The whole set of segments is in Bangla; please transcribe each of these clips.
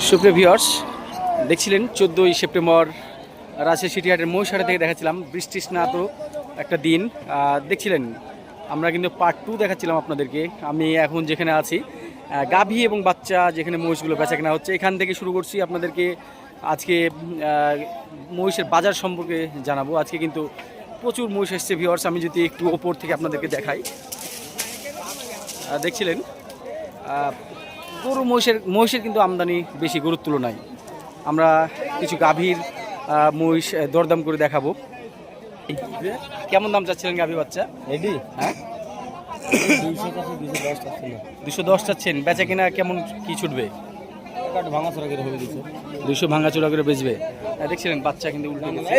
সুপ্রিয় ভিউয়ার্স, দেখছিলেন চোদ্দোই সেপ্টেম্বর রাজশাহী সিটিহাটের মহিষাটা থেকে দেখাচ্ছিলাম বৃষ্টি স্নাত একটা দিন। দেখছিলেন, আমরা কিন্তু পার্ট টু দেখাচ্ছিলাম আপনাদেরকে। আমি এখন যেখানে আছি গাভী এবং বাচ্চা যেখানে মহিষগুলো বেচা কেনা হচ্ছে, এখান থেকে শুরু করছি আপনাদেরকে আজকে মহিষের বাজার সম্পর্কে জানাব। আজকে কিন্তু প্রচুর মহিষ এসছে ভিওর্স আমি যদি একটু ওপর থেকে আপনাদেরকে দেখাই। দেখছিলেন গরু মহিষের মহিষের কিন্তু আমদানি বেশি গরুর তুলনায় আমরা কিছু গাভীর মহিষ দরদাম করে দেখাবো। কেমন দাম চাচ্ছিলেন গাভী বাচ্চা? এডি? হ্যাঁ? দশ দুশো চাচ্ছেন। বেচা কিনা কেমন কি ছুটবে? দুশো ভাঙা চোরা করে বেচবে। দেখছিলেন বাচ্চা কিন্তু উল্টে গেছে।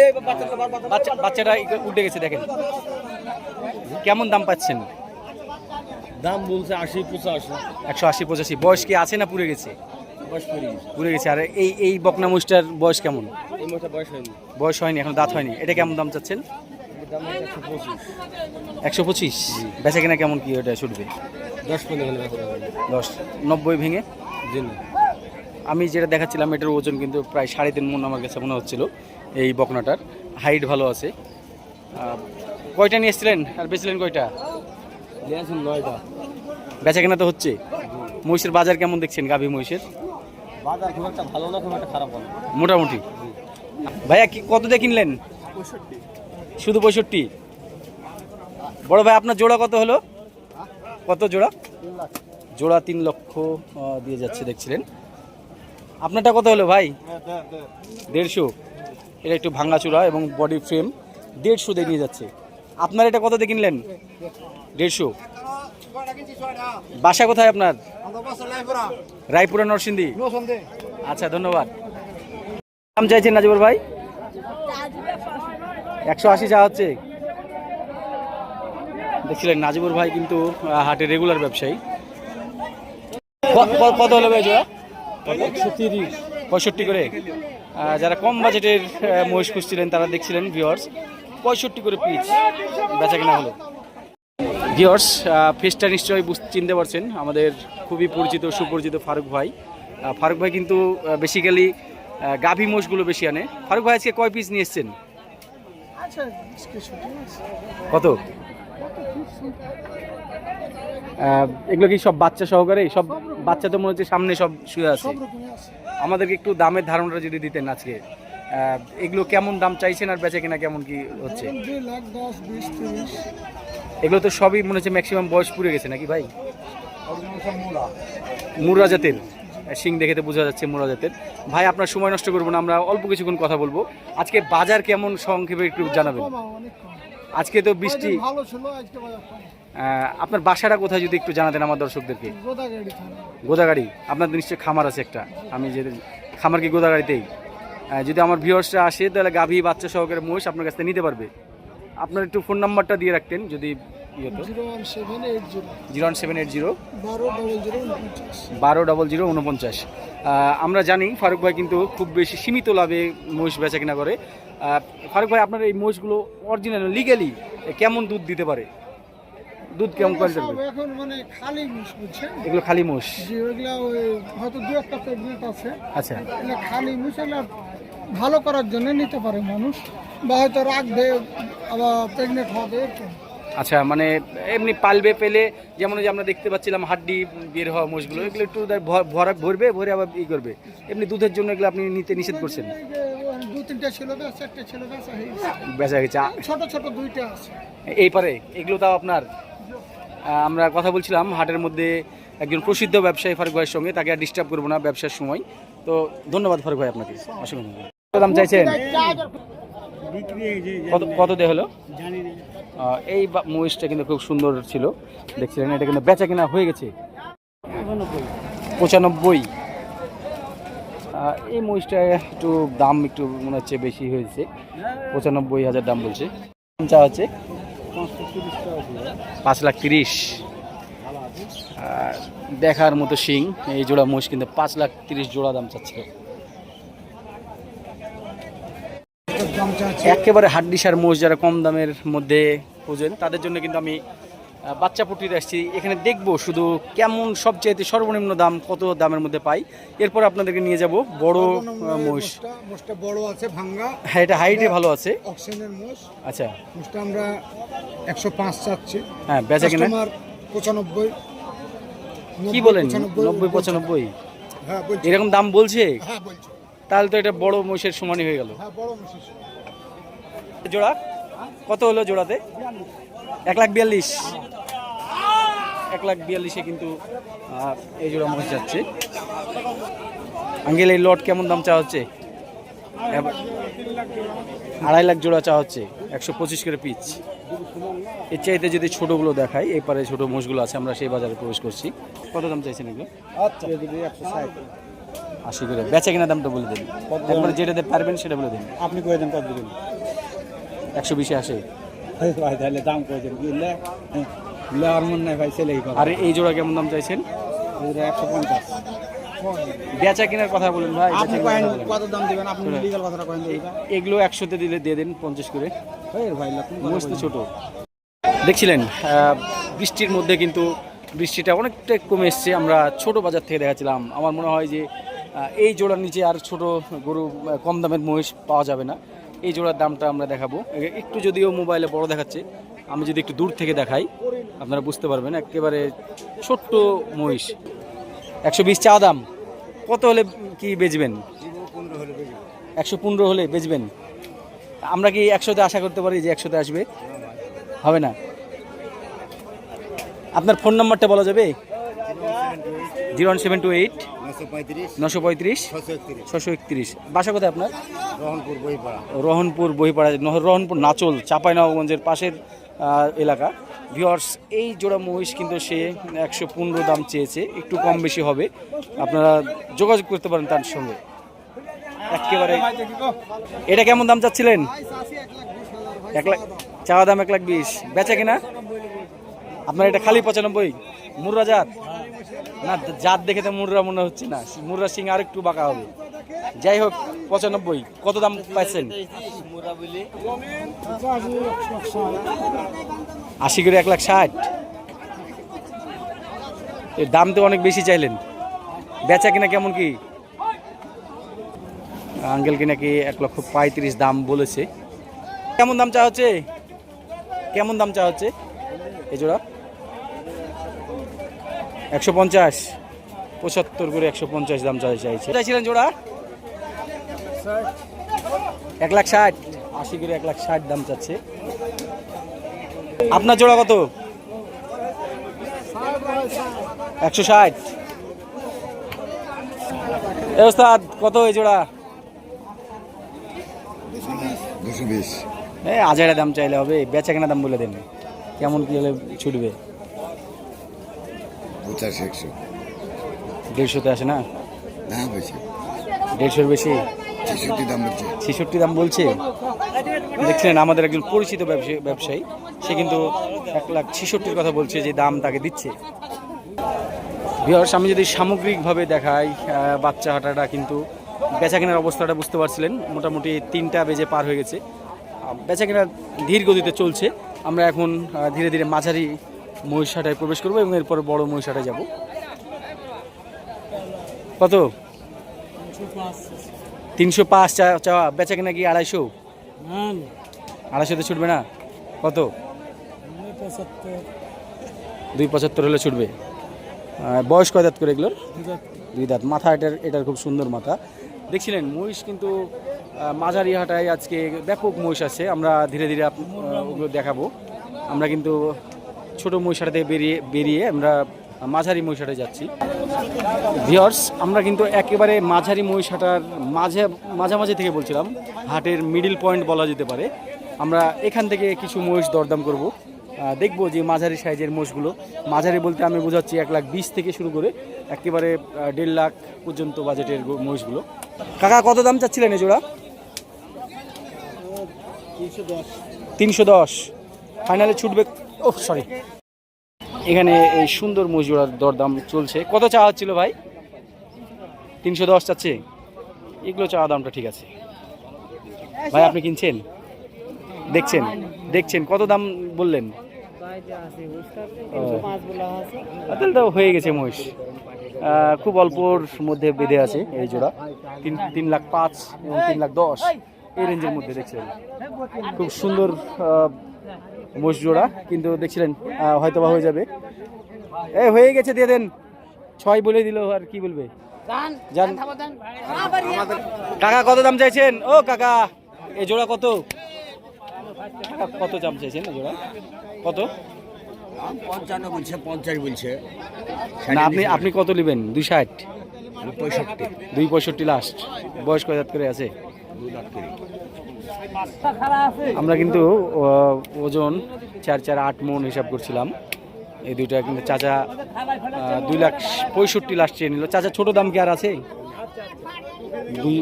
বাচ্চা বাচ্চাটা উল্টে গেছে দেখেন। কেমন দাম পাচ্ছেন? দাম বলছে আশি পঁচাশি। একশো আশি পঁচাশি। বয়স কি আছে না পুড়ে গেছে? বয়স পড়ে গেছে। পুড়ে গেছে। আর এই এই বকনা মুষ্টার বয়স কেমন? এই বয়স হয়নি। বয়স হয়নি এখন দাঁত হয়নি। এটা কেমন দাম চাচ্ছেন? একশো পঁচিশ। বেচা কিনা কেমন কি ওটা ছুটবে দশ পনেরো দশ। নব্বই ভেঙে? আমি যেটা দেখাচ্ছিলাম এটার ওজন কিন্তু প্রায় সাড়ে তিন মন আমার কাছে মনে হচ্ছিল এই বকনাটার। হাইট ভালো আছে। কয়টা নিয়ে এসেছিলেন? আর বেচলেন কয়টা? বেচা কেনা তো হচ্ছে। মহিষের বাজার কেমন দেখছেন গাভী মহিষের? বাজার খুব একটা ভালো না খুব একটা খারাপ না। মোটামুটি। ভাইয়া কি কত দিয়ে কিনলেন শুধু পঁয়ষট্টি? বড় ভাই আপনার জোড়া কত হলো? কত জোড়া? জোড়া তিন লক্ষ দিয়ে যাচ্ছে দেখছিলেন। আপনারটা কত হলো ভাই? দেড়শো। এটা একটু ভাঙাচোরা এবং বডি ফ্রেম দেড়শো দিয়ে নিয়ে যাচ্ছে। আপনার এটা কত দিয়ে কিনলেন? দেড়শো। বাসা কোথায় আপনার? রায়পুরা নরসিংদী। আচ্ছা ধন্যবাদ। দাম চাইছেন নাজিবুর ভাই? একশো আশি চা হচ্ছে। দেখছিলেন নাজিবুর ভাই কিন্তু হাটে রেগুলার ব্যবসায়ী। কত হলো একশো তিরিশ পঁয়ষট্টি করে। যারা কম বাজেটের মহিষ খুঁজছিলেন, তারা দেখছিলেন ভিওর্স পঁয়ষট্টি করে পিস বেচা কেনা হলো ভিওর্স ফেসটা নিশ্চয়ই চিনতে পারছেন। আমাদের খুবই পরিচিত সুপরিচিত ফারুক ভাই। ফারুক ভাই কিন্তু বেসিক্যালি গাভী মোষগুলো বেশি আনে। ফারুক ভাই আজকে কয় পিস নিয়ে এসছেন? কত? এগুলো কি সব বাচ্চা সহকারে? সব বাচ্চা তো মনে হচ্ছে সামনে সব শুয়ে আছে। আমাদেরকে একটু দামের ধারণাটা যদি দিতেন আজকে। এগুলো কেমন দাম চাইছেন আর বেচা কিনা কেমন কি হচ্ছে? এগুলো তো সবই মনে হচ্ছে ম্যাক্সিমাম বয়স পুড়ে গেছে নাকি ভাই? মুরা জাতের। সিং দেখে তো বোঝা যাচ্ছে মুরা জাতের। ভাই আপনার সময় নষ্ট করব না আমরা অল্প কিছুক্ষণ কথা বলব। আজকে বাজার কেমন সংক্ষেপে একটু জানাবেন? আজকে তো বৃষ্টি। আপনার বাসাটা কোথায় যদি একটু জানাতেন আমার দর্শকদেরকে? গোদাগাড়ি আপনার নিশ্চয়ই খামার আছে একটা। আমি যে খামার কি গোদাগাড়িতেই? যদি আমার ভিউয়ার্সরা আসে, তাহলে গাভী বাচ্চা সহকারে মহিষ আপনার কাছ থেকে নিতে পারবে। আপনার একটু ফোন নাম্বারটা দিয়ে রাখতেন, যদি ইয়ে zero one seven eight zero. বারো ডবল জিরো উনপঞ্চাশ। আমরা জানি ফারুক ভাই কিন্তু খুব বেশি সীমিত লাভে মহিষ বেচা কিনা করে ফারুক ভাই, আপনার এই মহিষগুলো অরিজিনাল লিগালি কেমন দুধ দিতে পারে? দুধ কেমন কোয়ালিটির এখন মানে খালি মুষ বুঝছেন? এগুলো খালি মোষ? যে ওইগুলা হয়তো দু একটা প্রেগনেন্ট আছে। আচ্ছা। এগুলা খালি মুষ এগুলা ভালো করার জন্য নিতে পারে মানুষ। বা হয়তো রাখবে আবার প্রেগনেন্ট হবে এরকম। আচ্ছা মানে এমনি পালবে পেলে যেমন যে আমরা দেখতে পাচ্ছিলাম হাড্ডি বের হওয়া মোষগুলো এগুলো একটু ভরা ভরবে ভরে আবার ই করবে। এমনি দুধের জন্য এগুলো আপনি নিতে নিষেধ করছেন? দু তিনটা ছিল বেশ চারটে ছিল গেছে। বেচা গেছে ছোট ছোট দুইটা আছে। এই পারে এগুলো তাও আপনার? আমরা কথা বলছিলাম হাটের মধ্যে একজন প্রসিদ্ধ ব্যবসায়ী ফারুক ভাইয়ের সঙ্গে, তাকে আর ডিস্টার্ব করব না ব্যবসার সময়। তো ধন্যবাদ ফারুক ভাই আপনাকে। অসংখ্য চাইছেন? কত কত হলো? এই মহিষটা কিন্তু খুব সুন্দর ছিল, দেখছিলেন, এটা কিন্তু বেচা কিনা হয়ে গেছে। পঁচানব্বই। এই মহিষটা একটু দাম একটু মনে হচ্ছে বেশি হয়েছে, পঁচানব্বই হাজার দাম বলছে। হচ্ছে পাঁচ লাখ তিরিশ। দেখার মতো শিং, এই জোড়া মোষ কিন্তু পাঁচ লাখ তিরিশ জোড়া দাম চাচ্ছে একেবারে হাড্ডিসার মোষ, যারা কম দামের মধ্যে খোঁজেন, তাদের জন্য কিন্তু আমি বাচ্চা পুটিতে আসছি। এখানে দেখব শুধু কেমন সবচাইতে সর্বনিম্ন দাম কত দামের মধ্যে পাই। এরপর আপনাদেরকে নিয়ে যাব বড় মহিষ মোষটা বড় আছে ভাঙ্গা। হ্যাঁ এটা হাইটে ভালো আছে। অক্সিজেনের মোষ। আচ্ছা। মোষটা আমরা একশো পাঁচ চাচ্ছি। হ্যাঁ বেচা কিনা? পঁচানব্বই। কি বলেন? নব্বই পঁচানব্বই? হ্যাঁ এরকম দাম বলছে? হ্যাঁ বলছি। তাহলে তো এটা বড় মহিষের সমানই হয়ে গেল। হ্যাঁ বড় মোষ জোড়া? কত হলো জোড়াতে? এক লাখ বিয়াল্লিশ। এক লাখ বিয়াল্লিশে কিন্তু এই জোড়া মহিষ যাচ্ছে। আঙ্গেল এই লট কেমন দাম চা হচ্ছে? আড়াই লাখ জোড়া চা হচ্ছে একশো পঁচিশ করে পিচ। এর চাইতে যদি ছোটোগুলো দেখাই এই পারে ছোটো মোষগুলো আছে আমরা সেই বাজারে প্রবেশ করছি। কত দাম চাইছেন এগুলো? আচ্ছা আশি করে। বেচা কিনা দামটা বলে দিন। একবারে যেটাতে পারবেন সেটা বলে দিন। আপনি কয়ে দেন কত দিবেন একশো বিশে আসে। ভাই তাহলে দাম কয়ে দেন বুঝলে আর মন নাই ভাই ছেলে আর এই জোড়া কেমন দাম চাইছেন? একশো পঞ্চাশ। বেচা কেনার কথা বলুন ভাই আপনি। কত দাম দিবেন? আপনি লিগাল কথাটা কয়েন এগুলো একশোতে দিলে দিয়ে দেন পঞ্চাশ করে। ভাই মস্ত ছোট। দেখছিলেন বৃষ্টির মধ্যে কিন্তু বৃষ্টিটা অনেকটা কমে এসছে। আমরা ছোট বাজার থেকে দেখাচ্ছিলাম। আমার মনে হয় যে এই জোড়ার নিচে আর ছোট গরু কম দামের মহিষ পাওয়া যাবে না। এই জোড়ার দামটা আমরা দেখাবো। একটু যদিও মোবাইলে বড় দেখাচ্ছে, আমি যদি একটু দূর থেকে দেখাই, আপনারা বুঝতে পারবেন, একেবারে ছোট্ট মহিষ। একশো বিশ চা দাম, কত হলে কি বেচবেন? একশো পনেরো হলে বেচবেন। আমরা কি একশোতে আশা করতে পারি যে একশোতে আসবে? হবে না। আপনার ফোন নাম্বারটা বলা যাবে? Zero one seven two eight. নশো পঁয়ত্রিশ ছশো একত্রিশ। বাসা কোথায় আপনার? রহনপুর বইপাড়া। রহনপুর নাচল চাঁপাইনবাবগঞ্জের পাশের এলাকা। ভিওর্স এই জোড়া মহিষ কিন্তু সে একশো পনেরো দাম চেয়েছে। একটু কম বেশি হবে। আপনারা যোগাযোগ করতে পারেন তার সঙ্গে। একেবারে। এটা কেমন দাম চাচ্ছিলেন? এক লাখ চাওয়া দাম এক লাখ বিশ। বেচা কিনা? আপনার এটা খালি পঁচানব্বই। মুর্রা জাত না, জাত দেখে তো মুর্রা মনে হচ্ছে না। মুর্রা সিং আর একটু বাঁকা হবে। যাই হোক, পঁচানব্বই, কত দাম পাইছেন? আশি করে এক লাখ ষাট। এর দাম তো অনেক বেশি চাইলেন। বেচা কিনা কেমন কি? আঙ্কেল কি নাকি এক লক্ষ পঁয়ত্রিশ দাম বলেছে। কেমন দাম চা হচ্ছে? কেমন দাম চা হচ্ছে? এই জোড়া? একশো পঞ্চাশ। পঁচাত্তর করে একশো পঞ্চাশ দাম চাই চাইছে। চাইছিলেন জোড়া? এক লাখ ষাট। আশি করে এক লাখ ষাট দাম চাচ্ছে। আপনার জোড়া কত? একশো ষাট। ওস্তাদ কত এই জোড়া? দুশো বিশ। এই হাজারে দাম চাইলে হবে। বেচা কেনা দাম বলে দেন। কেমন কি হলে ছুটবে? পঁচাশি একশো। দেড়শোতে আসে না? না বেশি। দেড়শোর বেশি? ছেষট্টি দাম বলছে। ছেষট্টি দাম বলছে? দেখছিলেন আমাদের একজন পরিচিত ব্যবসায়ী সে কিন্তু এক লাখ ছেষট্টির কথা বলছে যে দাম তাকে দিচ্ছে। বিহার আমি যদি সামগ্রিকভাবে দেখাই বাচ্চা হাঁটাটা কিন্তু বেচা কেনার অবস্থাটা বুঝতে পারছিলেন। মোটামুটি তিনটা বেজে পার হয়ে গেছে। বেচা কেনা ধীর গতিতে চলছে। আমরা এখন ধীরে ধীরে মাঝারি মহিষাটায় প্রবেশ করব এবং এরপর বড় মহিষাটায় যাব। কত? তিনশো পাঁচ চাওয়া। বেচা কিনা কি আড়াইশো? আড়াইশোতে ছুটবে না? কত? দুই পঁচাত্তর হলে ছুটবে। বয়স কয় দাঁত করে এগুলোর? দুই দাঁত। মাথা এটার এটার খুব সুন্দর মাথা। দেখছিলেন, মহিষ কিন্তু মাঝারি হাটায় আজকে ব্যাপক মহিষ আছে। আমরা ধীরে ধীরে ওগুলো দেখাবো। আমরা কিন্তু ছোট মহিষাটাতে বেরিয়ে বেরিয়ে আমরা মাঝারি মহিষাটায় যাচ্ছি। ভিওর্স আমরা কিন্তু একেবারে মাঝারি মহিষাটার মাঝে মাঝামাঝি থেকে বলছিলাম হাটের মিডিল পয়েন্ট বলা যেতে পারে। আমরা এখান থেকে কিছু মহিষ দরদাম করব। দেখব যে মাঝারি সাইজের মোষগুলো মাঝারি বলতে আমি বোঝাচ্ছি এক লাখ বিশ থেকে শুরু করে একেবারে দেড় লাখ পর্যন্ত বাজেটের মহিষগুলো। কাকা কত দাম চাচ্ছিলেন এই জোড়া তিনশো দশ। ফাইনালে ছুটবে ও সরি এখানে এই সুন্দর মহিষ জোড়ার দরদাম চলছে। কত চাওয়া হচ্ছিল ভাই? তিনশো দশ চাচ্ছে? এগুলো চাওয়া দামটা ঠিক আছে। ভাই, আপনি কিনছেন? দেখছেন? দেখছেন? কত দাম বললেন? তো হয়ে গেছে মহিষ। খুব অল্পর মধ্যে বেঁধে আছে এই জোড়া। তিন তিন লাখ পাঁচ এবং তিন লাখ দশ। এই রেঞ্জের মধ্যে দেখছেন। খুব সুন্দর মহিষ জোড়া কিন্তু দেখছিলেন হয়তো বা হয়ে যাবে। এ হয়ে গেছে দিয়ে দেন। ছয় বলে দিল আর কি বলবে? কাকা কত দাম চাইছেন? ও কাকা এই জোড়া কত? কত দাম চাইছেন জোড়া? কত? পঞ্চান্ন বলছে পঞ্চাশ বলছে। না আপনি আপনি কত নেবেন? দুই ষাট? পঁয়ষট্টি। দুই পঁয়ষট্টি লাস্ট বয়স কয় করে আছে? আমরা কিন্তু ওজন চার চার আট মন হিসাব করছিলাম। এই দুইটা কিন্তু চাচা দুই লাখ পঁয়ষট্টি লাস্ট চেয়ে নিল। চাচা ছোট দাম কি আর আছে? দুই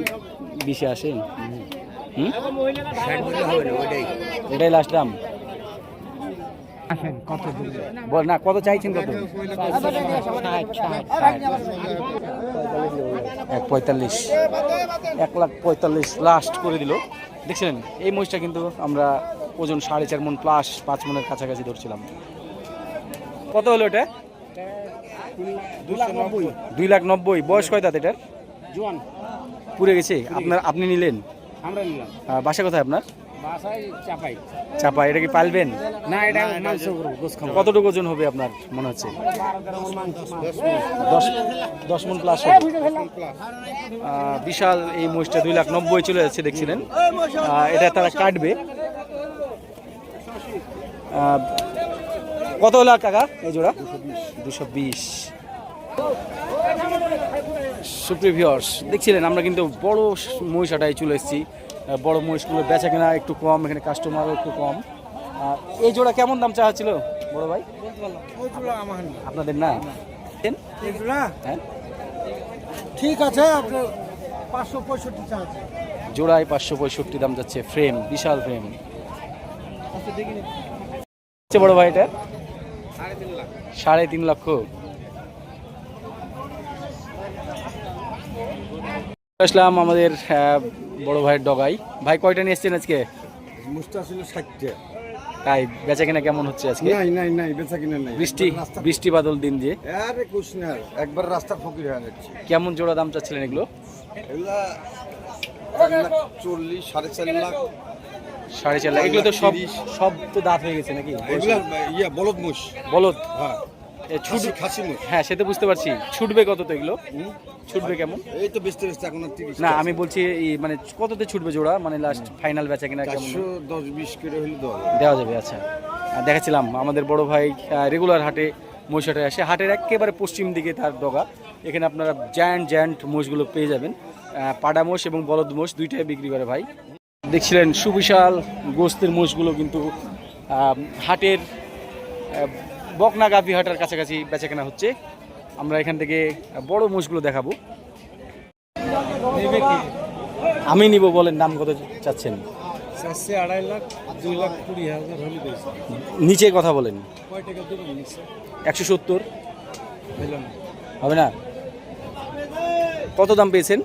বিশে আসে? হুম? ওটাই লাস্ট দাম। বল না কত চাইছেন কত? এক পঁয়তাল্লিশ। এক লাখ পঁয়তাল্লিশ লাস্ট করে দিল। দেখছিলেন? এই মহিষটা কিন্তু আমরা ওজন সাড়ে চার মন প্লাস পাঁচ মনের কাছাকাছি ধরছিলাম। কত হলো এটা? দুই লাখ নব্বই। বয়স কয় দাঁত এটার? জোয়ান। পুড়ে গেছে? আপনার আপনি নিলেন? আমরা নিলাম। বাসা কোথায় আপনার? চাপাই। এটা কি পালবেন? না এটা মাংস কতটুকু ওজন হবে আপনার মনে হচ্ছে? দশ দশ মন প্লাস বিশাল এই মহিষটা দুই লাখ নব্বই চলে যাচ্ছে দেখছিলেন। এটা তারা কাটবে। কত লাখ টাকা এই জোড়া? দুশো বিশ। সুপ্রিয় ভিউয়ার্স দেখছিলেন আমরা কিন্তু বড় মহিষ হাটায় চলে এসেছি। বড় মহিষগুলো বেচা কেনা একটু কম এখানে কাস্টমারও একটু কম। আহ, এই জোড়া কেমন দাম চাওয়া ছিল বড় ভাই? আপনাদের না? হ্যাঁ। ঠিক আছে আপনার পাঁচশো পঁয়ষট্টি জোড়ায় পাঁচশো পঁয়ষট্টি দাম যাচ্ছে ফ্রেম বিশাল ফ্রেম বড় ভাই এটা? সাড়ে তিন লক্ষ আসলাম আমাদের বড় ভাইয়ের ডগাই ভাই কয়টা নিয়ে এসছেন আজকে? মুস্তা ছিল ষাটটা। তাই বেচা কেনা কেমন হচ্ছে আজকে? নাই নাই নাই বেচা কিনা নাই। বৃষ্টি বৃষ্টি বাদল দিন দিয়ে। আরে কুছ না একবার রাস্তা ফকির হয়ে যাচ্ছে। কেমন জোড়া দাম চাচ্ছিলেন এগুলো? এগুলা চল্লিশ সাড়ে চার লাখ। সাড়ে চার লাখ। এগুলো তো সব সব তো দাঁত হয়ে গেছে নাকি? ইয়া বলদ মুস বলদ? হ্যাঁ। ছুট খাসি হ্যাঁ সে তো বুঝতে পারছি। ছুটবে কত তো এগুলো ছুটবে কেমন? এই তো বেচতে বেচতে এখন না আমি বলছি মানে কততে ছুটবে জোড়া? মানে লাস্ট ফাইনাল বেচা কিনা কেমন? দশ বিশ কিলো হলে দেওয়া যাবে। আচ্ছা। আর দেখাচ্ছিলাম আমাদের বড় ভাই রেগুলার হাটে মহিষাটে আসে। হাটের একেবারে পশ্চিম দিকে তার ডগা। এখানে আপনারা জায়ান্ট জায়ান্ট মোষগুলো পেয়ে যাবেন। পাডা মোষ এবং বলদ মোষ দুইটাই বিক্রি করে ভাই। দেখছিলেন সুবিশাল গোস্তের মোষগুলো কিন্তু হাটের বকনা গাভি হাটার কাছাকাছি বেচা কেনা হচ্ছে। আমরা এখান থেকে বড় মোষগুলো দেখাবো। আমি নিব বলেন দাম কত চাচ্ছেন? আড়াই লাখ দুই লাখ কুড়ি হাজার হলে নিচে কথা বলেন। একশো সত্তর। হবে না? কত দাম পেয়েছেন?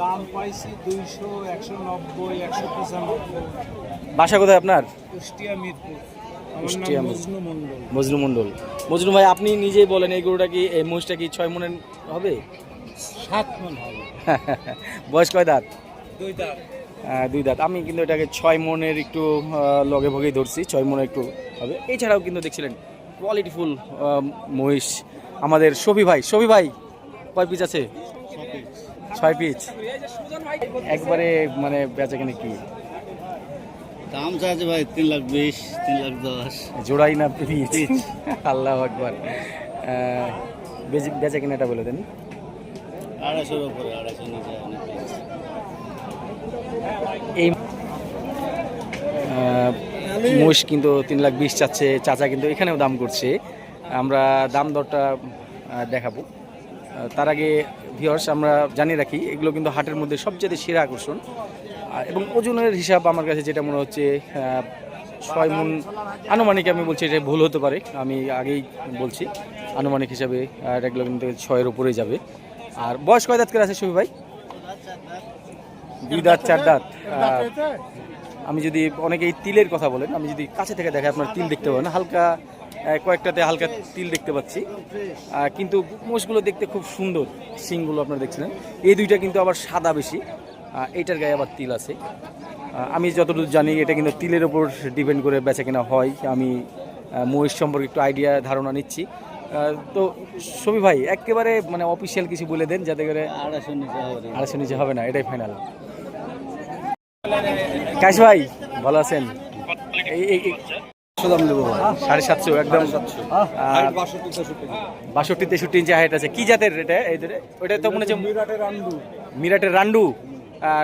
দাম পাইছি দুইশো একশো নব্বই একশো পঁচানব্বই। বাসা কোথায় আপনার? কুষ্টিয়া মিরপুর। কুষ্টিয়া মজনু মণ্ডল মজনু ভাই আপনি নিজেই বলেন এই গরুটা কি এই মহিষটা কি ছয় মনের হবে? সাত মন হবে। বয়স কয় দাঁত? দুই দাঁত। আহ, দুই দাঁত। আমি কিন্তু এটাকে ছয় মনের একটু লগে ভগেই ধরছি ছয় মনের একটু হবে। এছাড়াও কিন্তু দেখছিলেন কোয়ালিটিফুল মহিষ। আমাদের সবি ভাই সবি ভাই কয় পিস আছে? ছয় পিস একবারে মানে বেচা কিনে কি? দাম চাচ্ছে ভাই তিন লাখ বিশ তিন লাখ দশ। জোড়াই না পিস আল্লাহ আকবার। বেচা কিনাটা বলে দেন। আড়াইশোর উপরে আড়াইশো নিচে এই মোষ কিন্তু তিন লাখ বিশ চাচ্ছে চাচা কিন্তু এখানেও দাম করছে। আমরা দাম দরটা দেখাবো। তার আগে ভিওর্স আমরা জানিয়ে রাখি এগুলো কিন্তু হাটের মধ্যে সবচেয়ে সেরা আকর্ষণ। এবং ওজনের হিসাব আমার কাছে যেটা মনে হচ্ছে ছয় মন আনুমানিক আমি বলছি এটা ভুল হতে পারে। আমি আগেই বলছি, আনুমানিক হিসাবে এগুলো কিন্তু ছয়ের উপরেই যাবে। আর বয়স কয় দাঁত করে আছে শফি ভাই? দুই দাঁত, চার দাঁত। আমি যদি অনেকে এই তিলের কথা বলেন, আমি যদি কাছে থেকে দেখে আপনার তিল দেখতে পাবেন। হালকা কয়েকটাতে হালকা তিল দেখতে পাচ্ছি। কিন্তু মোষগুলো দেখতে খুব সুন্দর। শিংগুলো আপনারা দেখছিলেন। এই দুইটা কিন্তু আবার সাদা বেশি। আহ, এইটার গায়ে আবার তিল আছে। আমি যতটুকু জানি এটা কিন্তু তিলের ওপর ডিপেন্ড করে বেচা কেনা হয়। আমি মহিষ সম্পর্কে একটু আইডিয়া ধারণা নিচ্ছি। তো সবি ভাই একেবারে মানে অফিসিয়াল কিছু বলে দেন যাতে করে আড়াইশো নিচে হবে। না। এটাই ফাইনাল কাশ ভাই ভালো আছেন? সাড়ে সাতশো একদম। বাষট্টি তেষট্টি। ইঞ্চি হাইট আছে। কি জাতের এটা? ওটা তো মনে হচ্ছে বিরাটের আন্ডু। মিরাটের রান্ডু।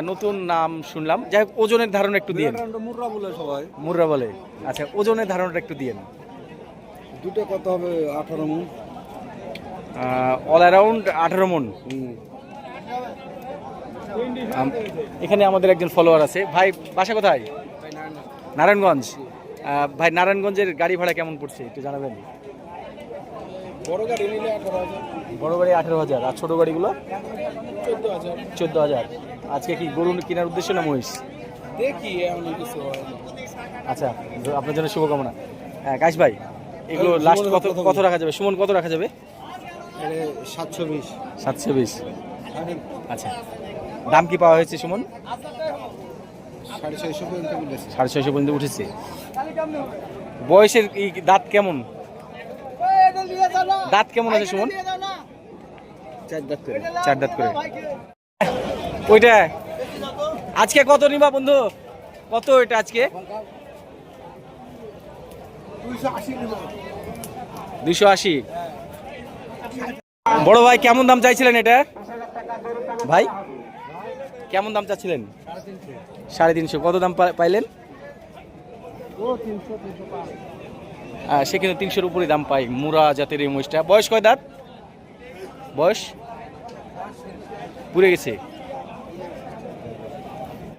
নতুন নাম শুনলাম। যাই হোক ওজনের ধারণা একটু আন্ডু মুর্রা বলে সবাই। মুর্রা বলে। আচ্ছা ওজনের ধারণাটা একটু দিয়েন। দুটো কত হবে? আঠারো মন। অল অ্যারাউন্ড আঠারো মন। এখানে আমাদের একজন ফলোয়ার আছে। ভাই বাসা কোথায়? নারায়ণগঞ্জ। ভাই নারায়ণগঞ্জের গাড়ি ভাড়া কেমন পড়ছে? একটু জানাবেন। বড় গাড়ি নিলে আঠারো হাজার। বড় গাড়ি আঠেরো হাজার। আর ছোটো গাড়িগুলো? চোদ্দ হাজার। চোদ্দ হাজার। আজকে কি গরু কেনার উদ্দেশ্য না মহিষ? দেখি এমন কিছু আচ্ছা আপনার জন্য শুভকামনা। হ্যাঁ কাশ ভাই এগুলো লাস্ট কত কত রাখা যাবে? সুমন কত রাখা যাবে? সাতশো বিশ। সাতশো বিশ। আচ্ছা দাম কি পাওয়া হয়েছে সুমন? সাড়ে ছয়শো পর্যন্ত সাড়ে ছয়শো পর্যন্ত উঠেছে। বয়সের এই দাঁত কেমন? দাঁত কেমন আছে সুমন? চার দাঁত করে। চার দাঁত করে। ওইটা? আজকে কত নিবা বন্ধু? কত এটা আজকে? দুইশো আশি। বড় ভাই কেমন দাম চাইছিলেন এটা? ভাই কেমন দাম চাচ্ছিলেন? সাড়ে তিনশো। কত দাম পাইলেন? সে কিন্তু তিনশোর উপরে দাম পাই মুরা জাতের এই মহিষটা। বয়স কয় দাঁত? বয়স? পুড়ে গেছে।